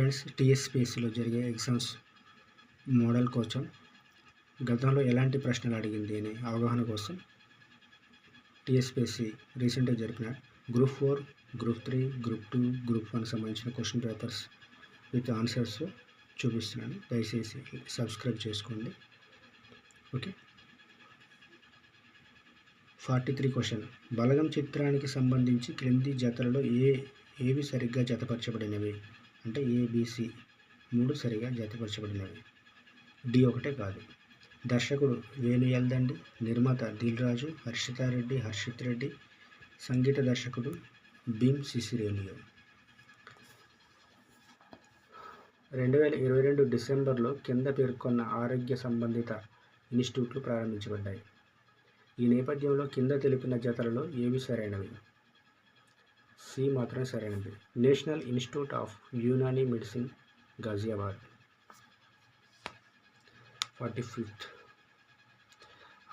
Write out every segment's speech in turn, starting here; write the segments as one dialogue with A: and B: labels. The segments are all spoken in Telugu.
A: ఫ్రెండ్స్ టీఎస్పీఎస్సీలో జరిగే ఎగ్జామ్స్ మోడల్ కోసం గతంలో ఎలాంటి ప్రశ్నలు అడిగింది అనే అవగాహన కోసం టీఎస్పీఎస్సీ రీసెంట్గా జరిపిన group four group three group two group one సంబంధించిన క్వశ్చన్ పేపర్స్ విత్ ఆన్సర్స్ చూపిస్తున్నాను. దయచేసి సబ్స్క్రైబ్ చేసుకోండి. Okay. Forty three question. Balagam చిత్రానికి సంబంధించి క్రింది జతలలో ఏ ఏవి సరిగ్గా జతపరచబడినవి? అంటే ఏబిసి మూడు సరిగా జతపరచబడినవి. డి ఒకటే కాదు. దర్శకుడు వేలు ఎల్దండి నిర్మాత దిల్ రాజు హర్షితారెడ్డి హర్షిత్ రెడ్డి సంగీత దర్శకుడు భీమ్ సిసిరేలియో రెండు వేల ఇరవై రెండు డిసెంబర్లో కింద పేర్కొన్న ఆరోగ్య సంబంధిత ఇన్స్టిట్యూట్లు ప్రారంభించబడ్డాయి. ఈ నేపథ్యంలో కింద తెలిపిన జతలలో ఏవి సరైనవి? సి మాత్రమే సరైనది national institute of Unani medicine Ghaziabad forty fifth.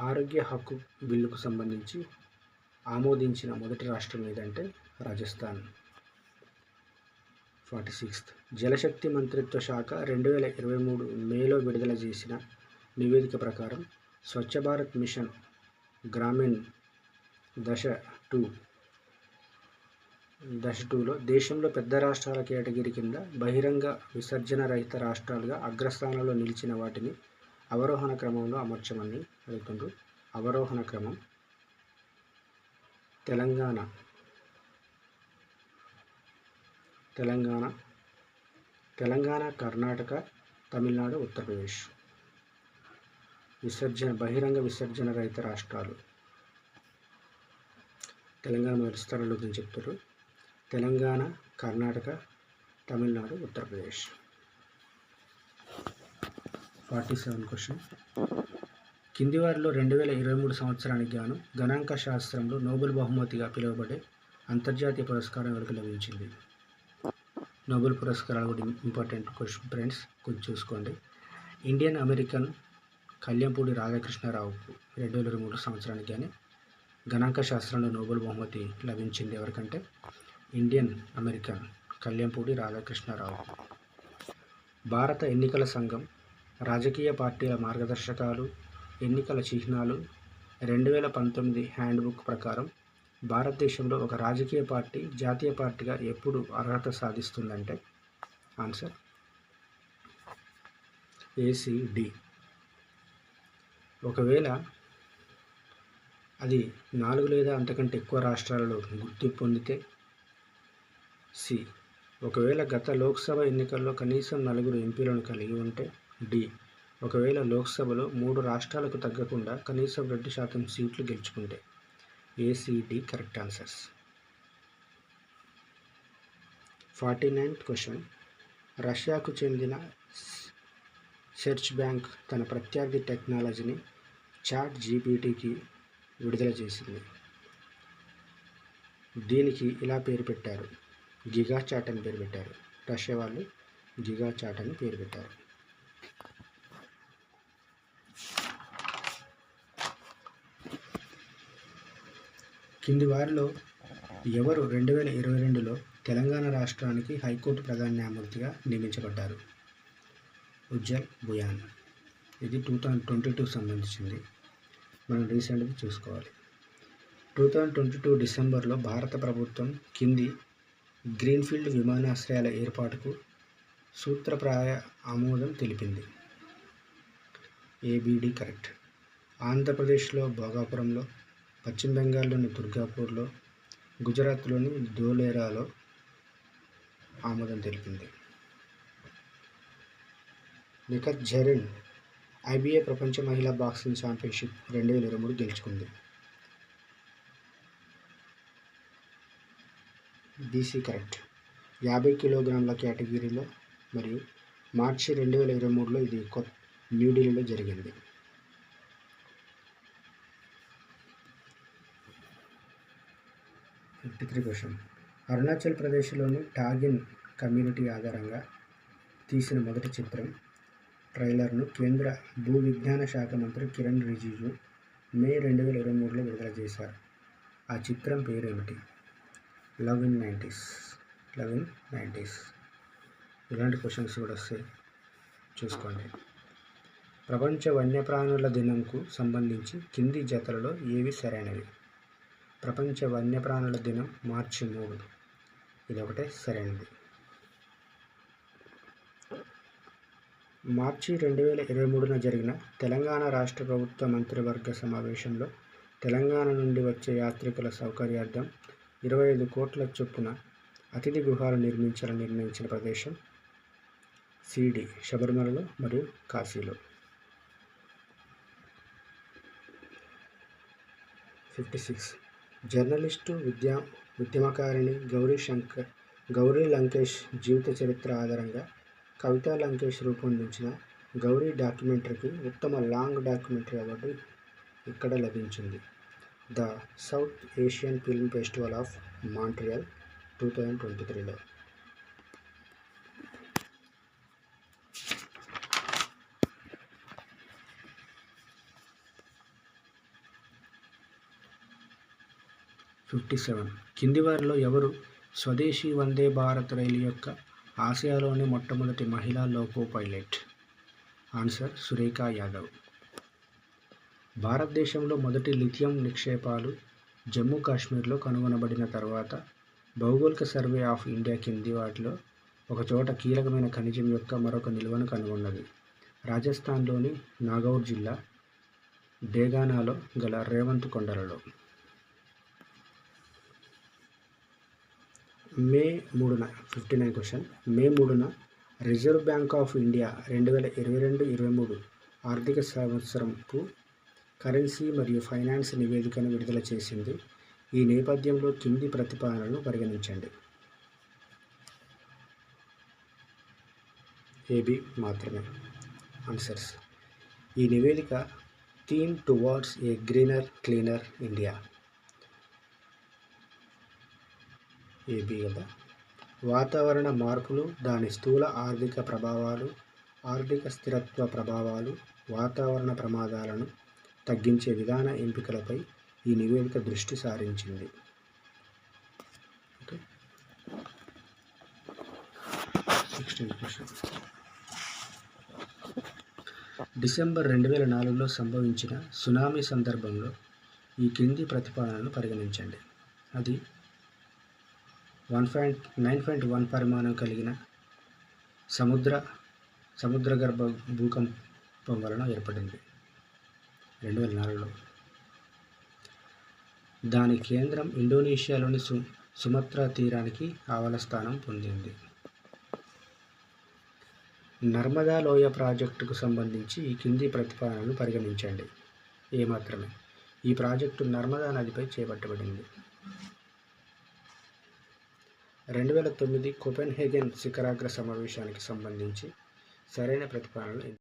A: ఆరోగ్య హక్కు బిల్లుకు సంబంధించి ఆమోదించిన మొదటి రాష్ట్రం ఏదంటే రాజస్థాన్. Forty sixth. జలశక్తి మంత్రిత్వ శాఖ రెండు వేల ఇరవై మూడు మేలో విడుదల చేసిన నివేదిక ప్రకారం స్వచ్ఛ భారత్ మిషన్ గ్రామీణ్ దశ టూ దశ టూలో దేశంలో పెద్ద రాష్ట్రాల కేటగిరీ కింద బహిరంగ విసర్జన రహిత రాష్ట్రాలుగా అగ్రస్థానంలో నిలిచిన వాటిని అవరోహణ క్రమంలో అమర్చమని అడుగుతుండ్రు. అవరోహణ క్రమం తెలంగాణ. తెలంగాణ. తెలంగాణ కర్ణాటక తమిళనాడు ఉత్తరప్రదేశ్. విసర్జన బహిరంగ విసర్జన రహిత రాష్ట్రాలు. తెలంగాణ మొదటి స్థానంలో చెప్తారు Telangana Karnataka Tamil Nadu Uttar Pradesh. Forty seven question. కింది వారిలో రెండు వేల ఇరవై మూడు సంవత్సరానికి గాను గణాంక శాస్త్రంలో నోబెల్ బహుమతిగా పిలువబడే అంతర్జాతీయ పురస్కారం ఎవరికి లభించింది? నోబెల్ పురస్కారాలు కూడా ఇంపార్టెంట్ క్వశ్చన్ ఫ్రెండ్స్ కొంచెం చూసుకోండి. ఇండియన్ అమెరికన్ కళ్యాణపూడి రాధాకృష్ణారావుకు రెండు వేల ఇరవై మూడు సంవత్సరానికి కానీ గణాంక శాస్త్రంలో నోబెల్ బహుమతి లభించింది ఎవరికంటే? Indian American Kalyanapudi Radhakrishna Rao. భారత ఎన్నికల సంఘం రాజకీయ పార్టీల మార్గదర్శకాలు ఎన్నికల చిహ్నాలు రెండు వేల పంతొమ్మిది హ్యాండ్బుక్ ప్రకారం భారతదేశంలో ఒక రాజకీయ పార్టీ జాతీయ పార్టీగా ఎప్పుడు అర్హత సాధిస్తుందంటే ఆన్సర్ ఏసీడి ఒకవేళ అది నాలుగు లేదా అంతకంటే ఎక్కువ రాష్ట్రాలలో గుర్తింపు పొందితే సి. ఒకవేళ గత లోక్సభ ఎన్నికల్లో కనీసం నలుగురు ఎంపీలను కలిగి ఉంటే డి. ఒకవేళ లోక్సభలో మూడు రాష్ట్రాలకు తగ్గకుండా కనీసం రెండు శాతం సీట్లు గెలుచుకుంటే. ACD correct answers. Forty ninth question. రష్యాకు చెందిన సెర్చ్ బ్యాంక్ తన ప్రత్యర్థి టెక్నాలజీని చాట్ జీపీటీకి విడుదల చేసింది. దీనికి ఇలా పేరు పెట్టారు. గిగా చాట్ అని పేరు పెట్టారు. రష్యా వాళ్ళు గిగా చాట్ అని పేరు పెట్టారు. కింది వారిలో ఎవరు రెండు వేల ఇరవై రెండులో తెలంగాణ రాష్ట్రానికి హైకోర్టు ప్రధాన న్యాయమూర్తిగా నియమించబడ్డారు? ఉజ్జల్ బుయాన్ ఇది టూ థౌజండ్ ట్వంటీ టూకి సంబంధించింది. మనం రీసెంట్గా చూసుకోవాలి. టూ థౌజండ్ ట్వంటీ టూ డిసెంబర్లో భారత ప్రభుత్వం కింది గ్రీన్ఫీల్డ్ విమానాశ్రయాల ఏర్పాటుకు సూత్రప్రాయ ఆమోదం తెలిపింది. ABD correct. ఆంధ్రప్రదేశ్లో భోగాపురంలో పశ్చిమ బెంగాల్లోని దుర్గాపూర్లో గుజరాత్లోని ధోలేరాలో ఆమోదం తెలిపింది. నిఖత్ జరీన్ ఐబీఏ ప్రపంచ మహిళా బాక్సింగ్ ఛాంపియన్షిప్ రెండు వేల ఇరవై మూడు గెలుచుకుంది. బీసీ కరెక్ట్ యాభై కిలోగ్రాముల కేటగిరీలో మరియు మార్చి రెండు వేల ఇరవై మూడులో ఇది కొత్త న్యూఢిల్లీలో జరిగింది. ఫిఫ్టీ త్రీ క్వశ్చన్ అరుణాచల్ ప్రదేశ్లోని టాగిన్ కమ్యూనిటీ ఆధారంగా తీసిన మొదటి చిత్రం ట్రైలర్ను కేంద్ర భూ విజ్ఞాన శాఖ మంత్రి కిరణ్ రిజిజు మే రెండు వేల ఇరవై మూడులో విడుదల చేశారు. ఆ చిత్రం పేరేమిటి? Love in nineties love in nineties ఇలాంటి క్వశ్చన్స్ కూడా వస్తాయి చూసుకోండి. ప్రపంచ వన్యప్రాణుల దినంకు సంబంధించి కింది జతలలో ఏవి సరైనవి? ప్రపంచ వన్యప్రాణుల దినం మార్చి మూడు. ఇది ఒకటే సరైనది. మార్చి రెండు వేల ఇరవై మూడున జరిగిన తెలంగాణ రాష్ట్ర ప్రభుత్వ మంత్రివర్గ సమావేశంలో తెలంగాణ నుండి వచ్చే యాత్రికుల సౌకర్యార్థం ఇరవై ఐదు కోట్ల చొప్పున అతిథి గృహాలు నిర్మించాలని నిర్ణయించిన ప్రదేశం సిడి శబరిమలలో మరియు కాశీలో. Fifty six. జర్నలిస్టు విద్యా ఉద్యమకారిణి గౌరీ శంకర్ గౌరీ లంకేష్ జీవిత చరిత్ర ఆధారంగా కవితా లంకేష్ రూపొందించిన గౌరీ డాక్యుమెంటరీకి ఉత్తమ లాంగ్ డాక్యుమెంటరీ అవార్డు ఇక్కడ లభించింది. The South Asian film festival of Montreal two thousand twenty త్రీలో. Fifty seven. కింది వారిలో ఎవరు? స్వదేశీ వందే భారత్ రైలు యొక్క ఆసియాలోని మొట్టమొదటి మహిళా loco pilot. Answer Surekha Yadav. భారతదేశంలో మొదటి లిథియం నిక్షేపాలు జమ్మూ కాశ్మీర్లో కనుగొనబడిన తర్వాత భౌగోళిక సర్వే ఆఫ్ ఇండియా కింది వాటిలో ఒకచోట కీలకమైన ఖనిజం యొక్క మరొక నిల్వను కనుగొన్నది. రాజస్థాన్లోని నాగౌర్ జిల్లా డేగానాలో గల రేవంత్ కొండలలో. మే మూడున ఫిఫ్టీ నైన్ క్వశ్చన్ మే మూడున రిజర్వ్ బ్యాంక్ ఆఫ్ ఇండియా రెండు వేల ఇరవై రెండు ఇరవై మూడు ఆర్థిక సంవత్సరంపు కరెన్సీ మరియు ఫైనాన్స్ నివేదికను విడుదల చేసింది. ఈ నేపథ్యంలో కింది ప్రతిపాదనలను పరిగణించండి. ఏబి మాత్రమే. ఆన్సర్స్. ఈ నివేదిక theme towards a greener cleaner India. AB కదా. వాతావరణ మార్పులు దాని స్థూల ఆర్థిక ప్రభావాలు ఆర్థిక స్థిరత్వ ప్రభావాలు వాతావరణ ప్రమాదాలను తగ్గించే విధాన ఎంపికలపై ఈ నివేదిక దృష్టి సారించింది. ఓకే. క్వశ్చన్ డిసెంబర్ రెండు వేల నాలుగులో సంభవించిన సునామీ సందర్భంలో ఈ కింది ప్రతిపాదనను పరిగణించండి. అది one point nine point one పరిమాణం కలిగిన సముద్ర సముద్రగర్భ భూకంపం వలన ఏర్పడింది. రెండు వేల నాలుగులో. దాని కేంద్రం ఇండోనేషియాలోని సు సుమత్రా తీరానికి ఆవల స్థానం పొందింది. నర్మదా లోయ ప్రాజెక్టుకు సంబంధించి ఈ కింది ప్రతిపాదనలు పరిగణించండి. ఏమాత్రమే ఈ ప్రాజెక్టు నర్మదా నదిపై చేపట్టబడింది. రెండు వేల తొమ్మిది కోపెన్హేగన్ శిఖరాగ్ర సమావేశానికి సంబంధించి సరైన ప్రతిపాదనలు